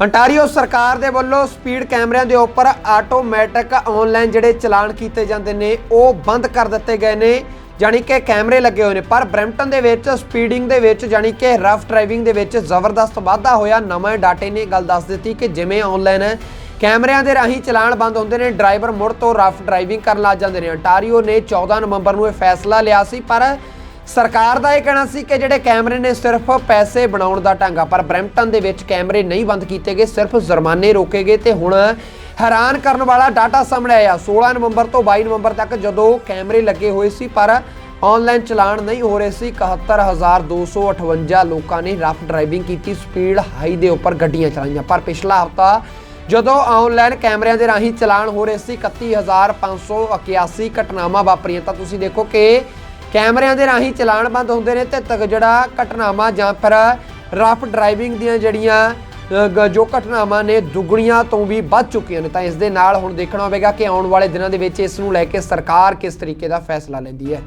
Ontario ਸਰਕਾਰ ਦੇ ਵੱਲੋਂ ਸਪੀਡ ਕੈਮਰਿਆਂ ਦੇ ਉੱਪਰ ਆਟੋਮੈਟਿਕ ਆਨਲਾਈਨ ਜਿਹੜੇ ਚਲਾਨ ਕੀਤੇ ਜਾਂਦੇ ਨੇ, ਉਹ ਬੰਦ ਕਰ ਦਿੱਤੇ ਗਏ ਨੇ। ਜਾਣੀ ਕਿ ਕੈਮਰੇ ਲੱਗੇ ਹੋਏ ਨੇ, ਪਰ ਬ੍ਰੈਂਪਟਨ ਦੇ ਵਿੱਚ ਸਪੀਡਿੰਗ ਦੇ ਵਿੱਚ, ਜਾਣੀ ਕਿ ਰਫ ਡਰਾਈਵਿੰਗ ਦੇ ਵਿੱਚ ਜ਼ਬਰਦਸਤ ਵਾਧਾ ਹੋਇਆ। ਨਵੇਂ ਡਾਟੇ ਨੇ ਇਹ ਗੱਲ ਦੱਸ ਦਿੱਤੀ ਕਿ ਜਿਵੇਂ ਆਨਲਾਈਨ ਕੈਮਰਿਆਂ ਦੇ ਰਾਹੀਂ ਚਲਾਨ ਬੰਦ ਹੁੰਦੇ ਨੇ, ਡਰਾਈਵਰ ਮੁੜ ਤੋਂ ਰਫ ਡਰਾਈਵਿੰਗ ਕਰਨ ਲੱਗ ਜਾਂਦੇ ਨੇ। ਅੰਟਾਰੀਓ ਨੇ 14 ਨਵੰਬਰ ਨੂੰ ਇਹ ਫੈਸਲਾ ਲਿਆ ਸੀ, ਪਰ ਸਰਕਾਰ ਦਾ ਇਹ ਕਹਿਣਾ ਸੀ ਕਿ ਜਿਹੜੇ ਕੈਮਰੇ ਨੇ ਸਿਰਫ ਪੈਸੇ ਬਣਾਉਣ ਦਾ ਢੰਗਾ ਪਰ ਬ੍ਰੈਂਪਟਨ ਦੇ ਵਿੱਚ ਕੈਮਰੇ ਨਹੀਂ ਬੰਦ ਕੀਤੇ ਗਏ, ਸਿਰਫ ਜੁਰਮਾਨੇ ਰੋਕੇ ਗਏ ਤੇ ਹੁਣ ਹੈਰਾਨ ਕਰਨ ਵਾਲਾ ਡਾਟਾ ਸਾਹਮਣੇ ਆਇਆ। 16 ਨਵੰਬਰ ਤੋਂ 22 ਨਵੰਬਰ ਤੱਕ ਜਦੋਂ ਕੈਮਰੇ ਲੱਗੇ ਹੋਏ ਸੀ, ਪਰ ਆਨਲਾਈਨ ਚਲਾਨ ਨਹੀਂ ਹੋ ਰਹੇ ਸੀ 71258 ਲੋਕਾਂ ਨੇ ਰਫ ਡਰਾਈਵਿੰਗ ਕੀਤੀ, ਸਪੀਡ ਹਾਈ ਦੇ ਉੱਪਰ ਗੱਡੀਆਂ ਚਲਾਈਆਂ। ਪਰ ਪਿਛਲਾ ਹਫਤਾ ਜਦੋਂ ਆਨਲਾਈਨ ਕੈਮਰਿਆਂ ਦੇ ਰਾਹੀਂ ਚਲਾਨ ਹੋ ਰਹੇ ਸੀ 31581 ਘਟਨਾਵਾਂ ਵਾਪਰੀਆਂ, ਤਾਂ ਤੁਸੀਂ ਦੇਖੋ ਕਿ ਕੈਮਰਿਆਂ ਦੇ ਰਾਹੀਂ ਚਲਾਨ ਬੰਦ ਹੁੰਦੇ ਨੇ ਤੇ ਤੱਕ ਜਿਹੜਾ ਘਟਨਾਵਾਂ ਜਾਂ ਫਿਰ ਰਫ ਡਰਾਈਵਿੰਗ ਦੀਆਂ ਜਿਹੜੀਆਂ ਜੋ ਘਟਨਾਵਾਂ ਨੇ ਦੁੱਗਣੀਆਂ ਤੋਂ ਵੀ ਵੱਧ ਚੁੱਕੀਆਂ ਨੇ, ਤਾਂ ਇਸ ਦੇ ਨਾਲ ਹੁਣ ਦੇਖਣਾ ਹੋਵੇਗਾ ਕਿ ਆਉਣ ਵਾਲੇ ਦਿਨਾਂ ਦੇ ਵਿੱਚ ਇਸ ਨੂੰ ਲੈ ਕੇ ਸਰਕਾਰ ਕਿਸ ਤਰੀਕੇ ਦਾ ਫੈਸਲਾ ਲੈਂਦੀ ਹੈ।